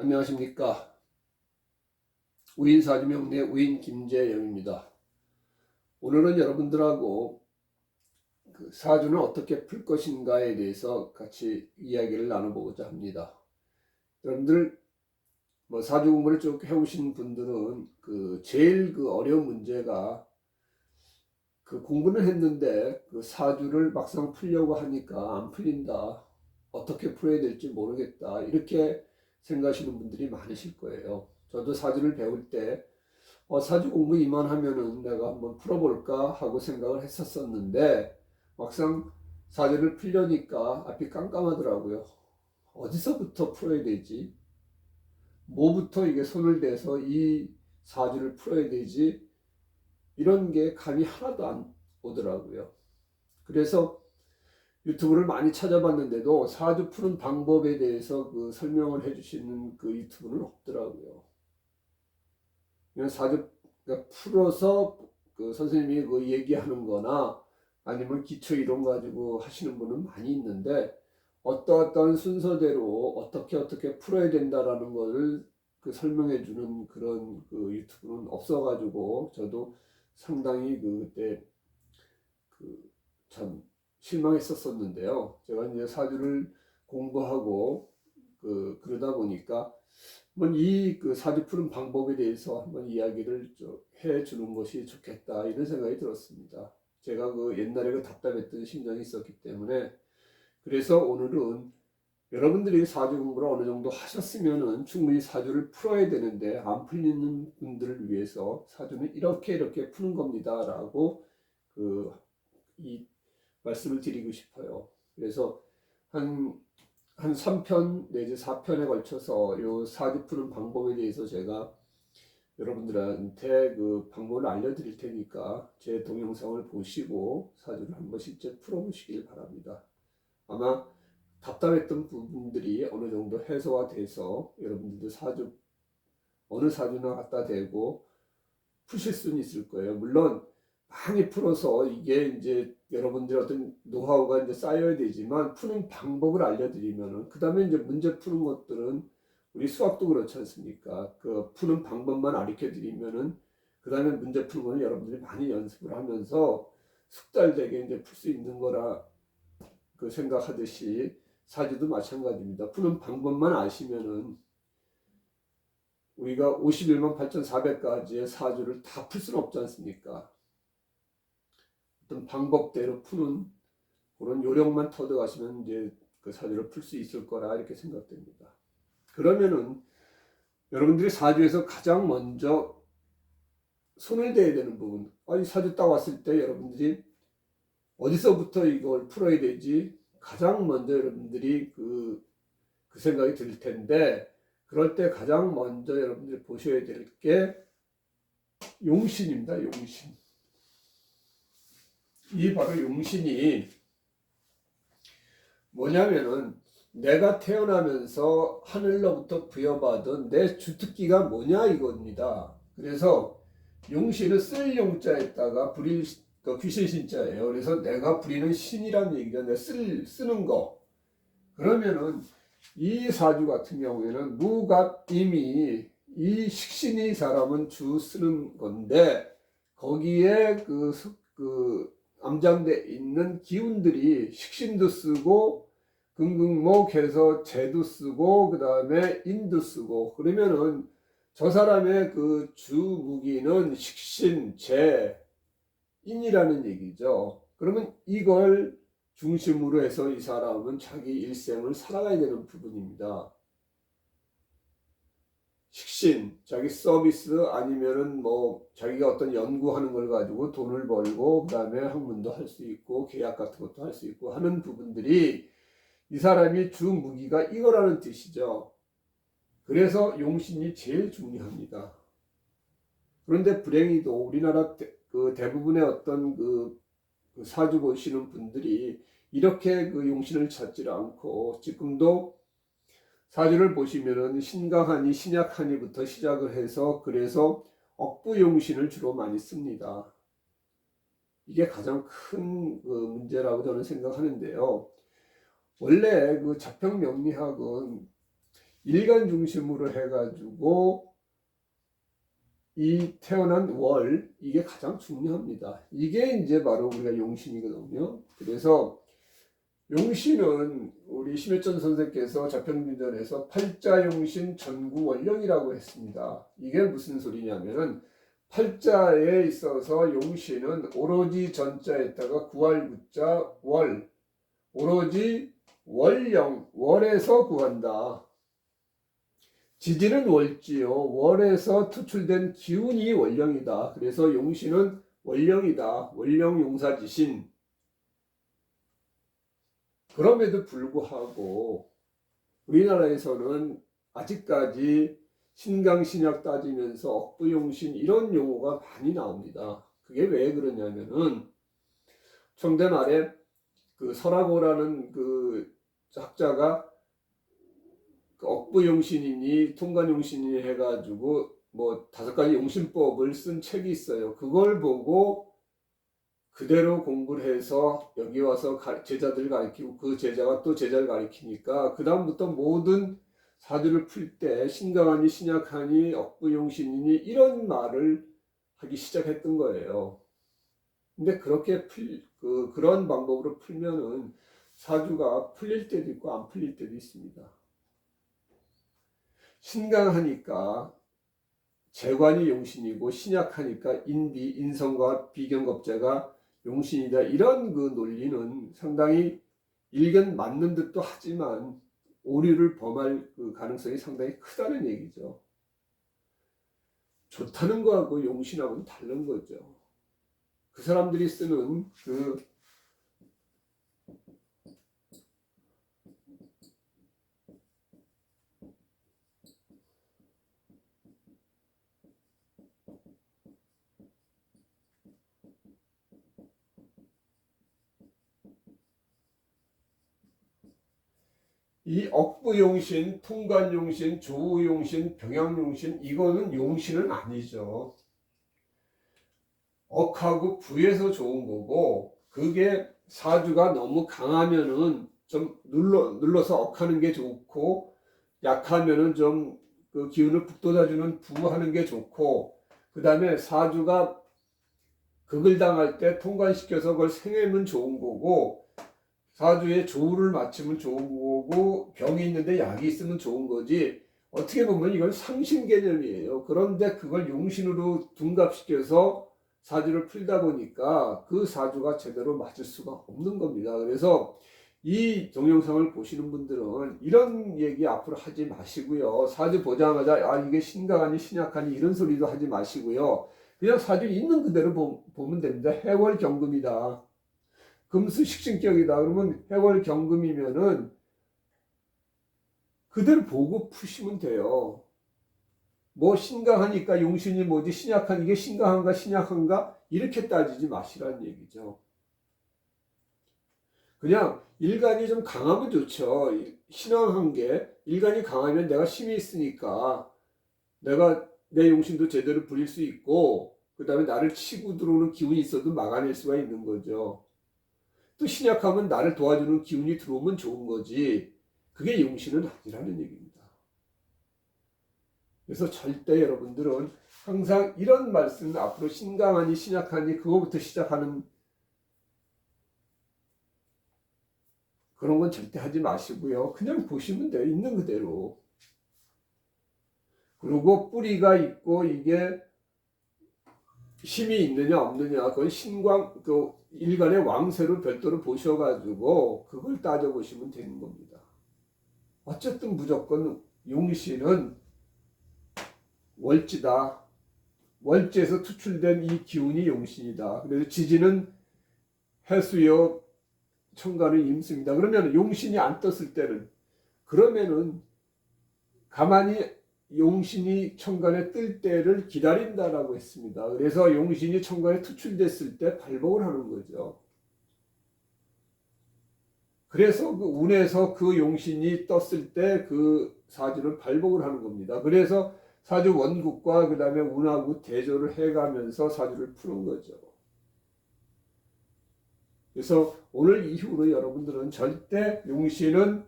안녕하십니까. 우인 사주명리의 우인 김재영입니다. 오늘은 여러분들하고 그 사주는 어떻게 풀 것인가에 대해서 같이 이야기를 나눠보고자 합니다. 여러분들 뭐 사주 공부를 쭉 해오신 분들은 그 제일 그 어려운 문제가 그 공부는 했는데 그 사주를 막상 풀려고 하니까 안 풀린다. 어떻게 풀어야 될지 모르겠다. 이렇게 생각하시는 분들이 많으실 거예요. 저도 사주를 배울 때 어, 사주 공부 이만하면은 내가 한번 풀어볼까 하고 생각을 했었었는데 막상 사주를 풀려니까 앞이 깜깜하더라고요. 어디서부터 풀어야 되지? 뭐부터 이게 손을 대서 이 사주를 풀어야 되지? 이런 게 감이 하나도 안 오더라고요. 그래서 유튜브를 많이 찾아봤는데도 사주 푸는 방법에 대해서 그 설명을 해주시는 그 유튜브는 없더라고요. 그냥 사주 그러니까 풀어서 그 선생님이 그 얘기하는 거나 아니면 기초 이론 가지고 하시는 분은 많이 있는데 어떠어떠한 순서대로 어떻게 어떻게 풀어야 된다라는 거를 그 설명해 주는 그런 그 유튜브는 없어가지고 저도 상당히 그 그때 그참 실망했었었는데요. 제가 이제 사주를 공부하고 그 그러다 보니까 한번 이그 사주 푸는 방법에 대해서 한번 이야기를 해 주는 것이 좋겠다 이런 생각이 들었습니다. 제가 그 옛날에 그 답답했던 심정이 있었기 때문에 그래서 오늘은 여러분들이 사주 공부를 어느 정도 하셨으면은 충분히 사주를 풀어야 되는데 안 풀리는 분들을 위해서 사주는 이렇게 이렇게 푸는 겁니다라고 그이 말씀을 드리고 싶어요. 그래서 한, 한 3편 내지 4편에 걸쳐서 요 사주 푸는 방법에 대해서 제가 여러분들한테 그 방법을 알려드릴 테니까 제 동영상을 보시고 사주를 한번 실제 풀어보시길 바랍니다. 아마 답답했던 부분들이 어느 정도 해소가 돼서 여러분들도 사주 어느 사주나 갖다 대고 푸실 수는 있을 거예요. 물론 많이 풀어서 이게 이제 여러분들 어떤 노하우가 이제 쌓여야 되지만 푸는 방법을 알려드리면은 그 다음에 이제 문제 푸는 것들은 우리 수학도 그렇지 않습니까? 그 푸는 방법만 알려 드리면은 그 다음에 문제 푸는 거는 여러분들이 많이 연습을 하면서 숙달되게 이제 풀 수 있는 거라 그 생각하듯이 사주도 마찬가지입니다. 푸는 방법만 아시면은 우리가 51만 8,400가지의 사주를 다 풀 수는 없지 않습니까? 어떤 방법대로 푸는 그런 요령만 터득하시면 이제 그 사주를 풀 수 있을 거라 이렇게 생각됩니다. 그러면은 여러분들이 사주에서 가장 먼저 손을 대야 되는 부분, 아니 사주 딱 왔을 때 여러분들이 어디서부터 이걸 풀어야 되지? 가장 먼저 여러분들이 그, 그 생각이 들 텐데, 그럴 때 가장 먼저 여러분들이 보셔야 될 게 용신입니다, 용신. 이 바로 용신이 뭐냐면은 내가 태어나면서 하늘로부터 부여받은 내 주특기가 뭐냐 이겁니다. 그래서 용신은 쓸 용자에다가 부릴 그 귀신 신자예요. 그래서 내가 부리는 신이란 얘기죠. 내 쓸, 쓰는 거. 그러면은 이 사주 같은 경우에는 이미 이 식신이 사람은 주 쓰는 건데 거기에 그, 그 암장돼 있는 기운들이 식신도 쓰고 금극목해서 재도 쓰고 그 다음에 인도 쓰고 그러면은 저 사람의 그 주무기는 식신, 재, 인이라는 얘기죠. 그러면 이걸 중심으로 해서 이 사람은 자기 일생을 살아가야 되는 부분입니다. 식신, 자기 서비스 아니면은 뭐 자기가 어떤 연구하는 걸 가지고 돈을 벌고 그다음에 학문도 할 수 있고 계약 같은 것도 할 수 있고 하는 부분들이 이 사람이 주 무기가 이거라는 뜻이죠. 그래서 용신이 제일 중요합니다. 그런데 불행히도 우리나라 대, 그 대부분의 어떤 그, 그 사주 보시는 분들이 이렇게 그 용신을 찾지 않고 지금도 사주를 보시면은 신강하니 신약하니부터 시작을 해서 그래서 억부용신을 주로 많이 씁니다. 이게 가장 큰 그 문제라고 저는 생각하는데요. 원래 그 자평 명리학은 일간 중심으로 해가지고 이 태어난 월 이게 가장 중요합니다. 이게 이제 바로 우리가 용신이거든요. 그래서 용신은 우리 심혜전 선생께서 자평균전에서 팔자용신 전구원령이라고 했습니다. 이게 무슨 소리냐면은 팔자에 있어서 용신은 오로지 전자에다가 구할 구자 월 오로지 월령 월에서 구한다. 지지는 월지요. 월에서 투출된 기운이 월령이다. 그래서 용신은 월령이다. 월령 용사지신. 그럼에도 불구하고 우리나라에서는 아직까지 신강신약 따지면서 억부용신 이런 용어가 많이 나옵니다. 그게 왜 그러냐면은 청대 말에 그 설하고라는 그 학자가 그 억부용신이니 통관용신이니 해가지고 뭐 다섯 가지 용신법을 쓴 책이 있어요. 그걸 보고 그대로 공부를 해서 여기 와서 제자들 가르치고 그 제자가 또 제자를 가르치니까 그 다음부터 모든 사주를 풀 때 신강하니 신약하니 억부용신이니 이런 말을 하기 시작했던 거예요. 근데 그렇게 풀, 그, 그런 방법으로 풀면은 사주가 풀릴 때도 있고 안 풀릴 때도 있습니다. 신강하니까 재관이 용신이고 신약하니까 인비, 인성과 비경겁제가 용신이다. 이런 그 논리는 상당히 일견 맞는 듯도 하지만 오류를 범할 그 가능성이 상당히 크다는 얘기죠. 좋다는 거하고 용신하고는 다른 거죠. 그 사람들이 쓰는 그 이 억부용신, 통관용신, 조우용신, 병양용신 이거는 용신은 아니죠. 억하고 부에서 좋은 거고 그게 사주가 너무 강하면은 좀 눌러 눌러서 억하는 게 좋고 약하면은 좀 그 기운을 북돋아주는 부하는 게 좋고 그 다음에 사주가 극을 당할 때 통관시켜서 그걸 생애면 좋은 거고 사주에 조우를 맞추면 좋은 거고 병이 있는데 약이 있으면 좋은 거지 어떻게 보면 이건 상신 개념이에요. 그런데 그걸 용신으로 둔갑시켜서 사주를 풀다 보니까 그 사주가 제대로 맞을 수가 없는 겁니다. 그래서 이 동영상을 보시는 분들은 이런 얘기 앞으로 하지 마시고요. 사주 보자마자 아 이게 신강하니 신약하니 이런 소리도 하지 마시고요. 그냥 사주 있는 그대로 보, 보면 됩니다. 해월 경금이다. 금수 식신격이다. 그러면 해월 경금이면은 그대로 보고 푸시면 돼요. 뭐 신강하니까 용신이 뭐지 신약한 이게 신강한가 신약한가 이렇게 따지지 마시라는 얘기죠. 그냥 일간이 좀 강하면 좋죠. 신앙한 게 일간이 강하면 내가 힘이 있으니까 내가 내 용신도 제대로 부릴 수 있고 그 다음에 나를 치고 들어오는 기운이 있어도 막아낼 수가 있는 거죠. 또 신약하면 나를 도와주는 기운이 들어오면 좋은 거지. 그게 용신은 아니라는 얘기입니다. 그래서 절대 여러분들은 항상 이런 말씀 앞으로 신강하니 신약하니 그거부터 시작하는 그런 건 절대 하지 마시고요. 그냥 보시면 돼요. 있는 그대로. 그리고 뿌리가 있고 이게 힘이 있느냐 없느냐 그건 신광 그 일간의 왕세로 별도로 보셔가지고 그걸 따져보시면 되는 겁니다. 어쨌든 무조건 용신은 월지다. 월지에서 투출된 이 기운이 용신이다. 그래서 지지는 해수요, 청가는 임수입니다. 그러면 용신이 안 떴을 때는 그러면은 가만히 용신이 천간에 뜰 때를 기다린다라고 했습니다. 그래서 용신이 천간에 투출됐을 때 발복을 하는 거죠. 그래서 그 운에서 그 용신이 떴을 때 그 사주를 발복을 하는 겁니다. 그래서 사주 원국과 그 다음에 운하고 대조를 해가면서 사주를 푸는 거죠. 그래서 오늘 이후로 여러분들은 절대 용신은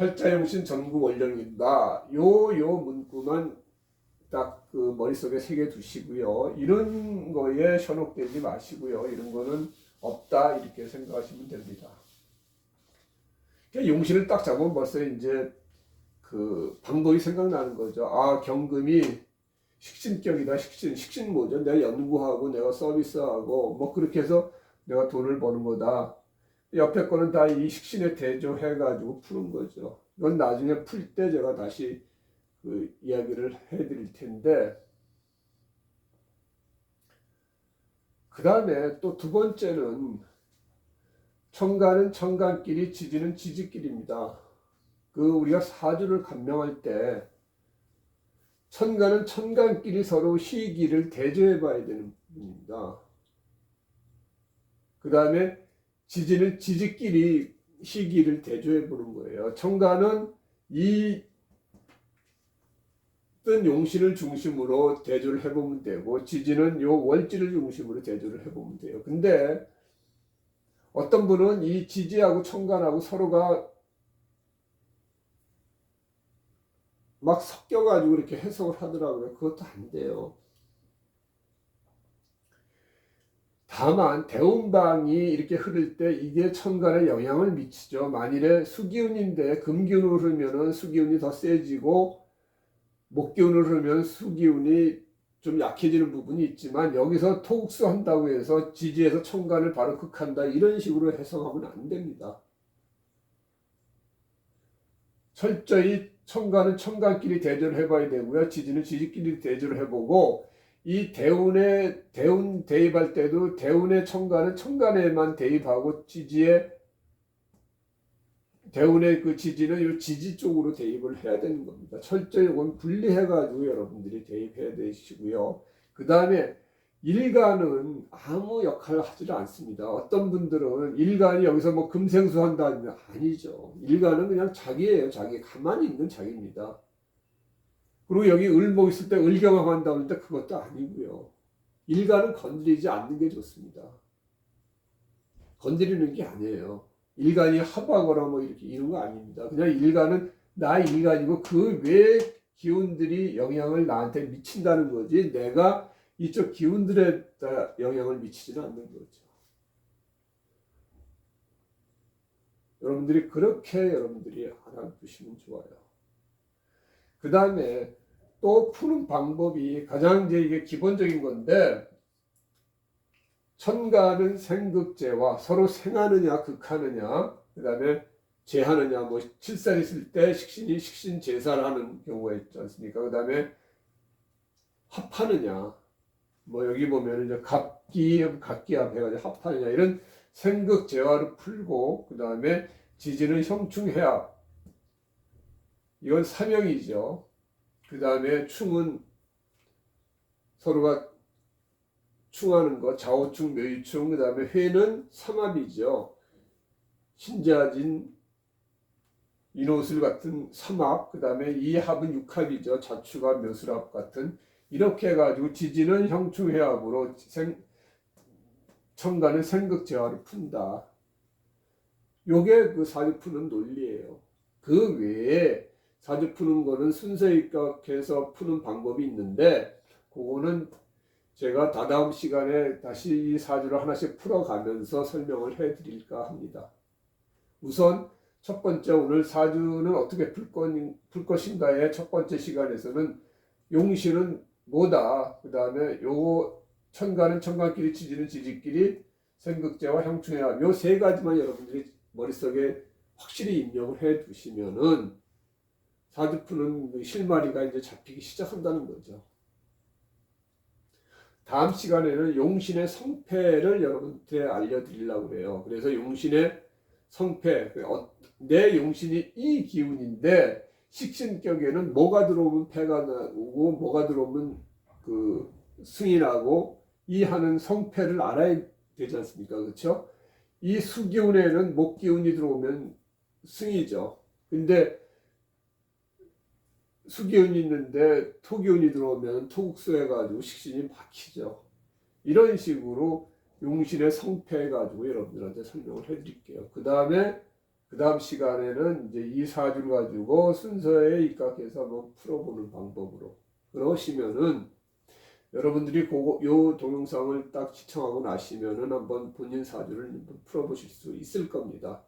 활자용신 전구 원령이다. 요 요 문구만 딱 그 머릿속에 새겨 두시고요. 이런 거에 현혹되지 마시고요. 이런 거는 없다 이렇게 생각하시면 됩니다. 그러니까 용신을 딱 잡으면 벌써 이제 그 방법이 생각나는 거죠. 아 경금이 식신격이다. 식신 식신 뭐죠? 내가 연구하고 내가 서비스하고 뭐 그렇게 해서 내가 돈을 버는 거다. 옆에 거는 다 이 식신에 대조해가지고 푸는 거죠. 이건 나중에 풀 때 제가 다시 그 이야기를 해드릴 텐데, 그 다음에 또 두 번째는 청간은 청간끼리, 지지는 지지끼리입니다. 그 우리가 사주를 감명할 때 천간은 천간끼리 서로 시기를 대조해 봐야 되는 부분입니다. 그 다음에 지지는 지지끼리 시기를 대조해 보는 거예요. 청간은 이뜬 용신을 중심으로 대조를 해보면 되고 지지는 요 월지를 중심으로 대조를 해보면 돼요. 근데 어떤 분은 이 지지하고 청간하고 서로가 막 섞여가지고 이렇게 해석을 하더라고요. 그것도 안 돼요. 다만 대운방이 이렇게 흐를 때 이게 천간에 영향을 미치죠. 만일에 수기운인데 금기운으로 흐르면은 수기운이 더 세지고 목기운으로 흐르면 수기운이 좀 약해지는 부분이 있지만 여기서 토국수 한다고 해서 지지에서 천간을 바로 극한다 이런 식으로 해석하면 안 됩니다. 철저히 천간은 천간끼리 대조를 해봐야 되고요. 지지는 지지끼리 대조를 해보고 이 대운에 대운 대입할 때도 대운의 천간은 천간에만 대입하고 지지에 대운의 그 지지는 이 지지 쪽으로 대입을 해야 되는 겁니다. 철저히 이건 분리해가지고 여러분들이 대입해야 되시고요. 그 다음에 일간은 아무 역할을 하지를 않습니다. 어떤 분들은 일간이 여기서 뭐 금생수 한다면 아니죠. 일간은 그냥 자기예요. 자기 가만히 있는 자기입니다. 그리고 여기 을목 있을 때 을경합 한다 그러는데 그것도 아니고요. 일간은 건드리지 않는 게 좋습니다. 건드리는 게 아니에요. 일간이 합하거나 뭐 이렇게 이런 거 아닙니다. 그냥 일간은 나 일간이고 그 외 기운들이 영향을 나한테 미친다는 거지 내가 이쪽 기운들에 영향을 미치지는 않는 거죠. 여러분들이 그렇게 여러분들이 알아두시면 좋아요. 그 다음에 또 푸는 방법이 가장 이제 이게 기본적인 건데 천가는 생극제와 서로 생하느냐 극하느냐 그 다음에 제하느냐 뭐 칠살 있을 때 식신이 식신 제사를 하는 경우가 있지 않습니까? 그 다음에 합하느냐 뭐 여기 보면 이제 갑기 갑기합 해가지고 합하느냐 이런 생극 제화를 풀고 그 다음에 지지는 형충해합 이건 사명이죠. 그 다음에 충은 서로가 충하는 거 좌우충 묘유충 그 다음에 회는 삼합이죠. 신자진 인호술 같은 삼합 그 다음에 이합은 육합이죠. 자추가 묘술합 같은 이렇게 해가지고 지지는 형충회합으로 생, 청가는 생극재화를 푼다. 요게 그 사주 푸는 논리예요. 그 외에 사주 푸는 거는 순서 입각해서 푸는 방법이 있는데 그거는 제가 다다음 시간에 다시 이 사주를 하나씩 풀어가면서 설명을 해드릴까 합니다. 우선 첫 번째 오늘 사주는 어떻게 풀 것인가의 첫 번째 시간에서는 용신은 뭐다. 그 다음에 요거 천간은 천간끼리 지지는 지지끼리 생극제와 형충해야 요세 가지만 여러분들이 머릿속에 확실히 입력을 해 두시면은 사주 푸는 그 실마리가 이제 잡히기 시작한다는 거죠. 다음 시간에는 용신의 성패를 여러분한테 알려드리려고 해요. 그래서 용신의 성패, 그 어, 내 용신이 이 기운인데 식신격에는 뭐가 들어오면 패가 나오고 뭐가 들어오면 그 승이 나고 이 하는 성패를 알아야 되지 않습니까? 그렇죠? 이 수기운에는 목기운이 들어오면 승이죠. 근데 수기운이 있는데 토기운이 들어오면 토국수해가지고 식신이 막히죠. 이런 식으로 용신의 성패해가지고 여러분들한테 설명을 해드릴게요. 그 다음에 그 다음 시간에는 이제 이 사주를 가지고 순서에 입각해서 한번 풀어보는 방법으로 그러시면은 여러분들이 그거 요 동영상을 딱 시청하고 나시면은 한번 본인 사주를 풀어보실 수 있을 겁니다.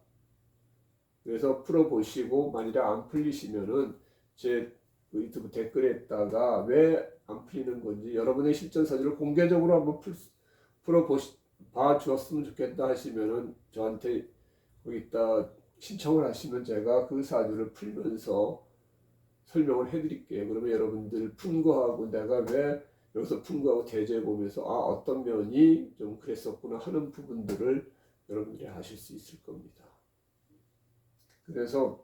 그래서 풀어보시고 만일에 안 풀리시면은 제 유튜브 댓글에다가 왜 안 풀리는 건지 여러분의 실전 사주를 공개적으로 한번 풀, 풀어보시 봐 주었으면 좋겠다 하시면은 저한테 거기다 신청을 하시면 제가 그 사주를 풀면서 설명을 해드릴게요. 그러면 여러분들 푼 거하고 내가 왜 여기서 푼 거하고 대조해 보면서 아 어떤 면이 좀 그랬었구나 하는 부분들을 여러분들이 아실 수 있을 겁니다. 그래서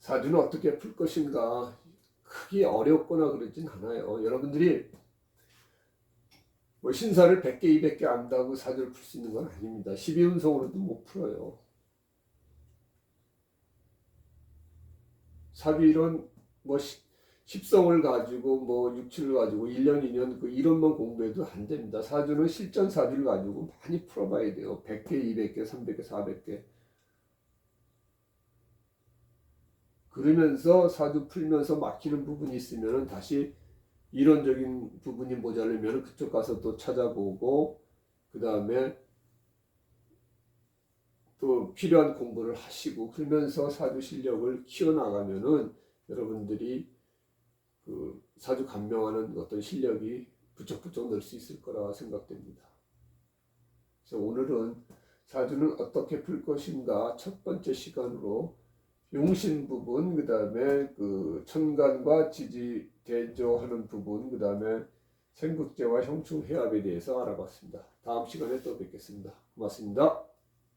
사주는 어떻게 풀 것인가 크게 어렵거나 그러진 않아요. 여러분들이 뭐 신사를 100개, 200개 안다고 사주를 풀 수 있는 건 아닙니다. 12운성으로도 못 풀어요. 사주이론 뭐 시- 십성을 가지고 뭐 육칠을 가지고 1년, 2년 그 이론만 공부해도 안 됩니다. 사주는 실전 사주를 가지고 많이 풀어봐야 돼요. 100개, 200개, 300개, 400개. 그러면서 사주 풀면서 막히는 부분이 있으면 다시 이론적인 부분이 모자르면 그쪽 가서 또 찾아보고 그 다음에 또 필요한 공부를 하시고 그러면서 사주 실력을 키워나가면은 여러분들이 그 사주 감명하는 어떤 실력이 부쩍부쩍 늘 수 있을 거라 생각됩니다. 그래서 오늘은 사주는 어떻게 풀 것인가 첫 번째 시간으로 용신 부분, 그 다음에 그 천간과 지지 대조하는 부분, 그 다음에 생국제와 형충 해압에 대해서 알아봤습니다. 다음 시간에 또 뵙겠습니다. 고맙습니다.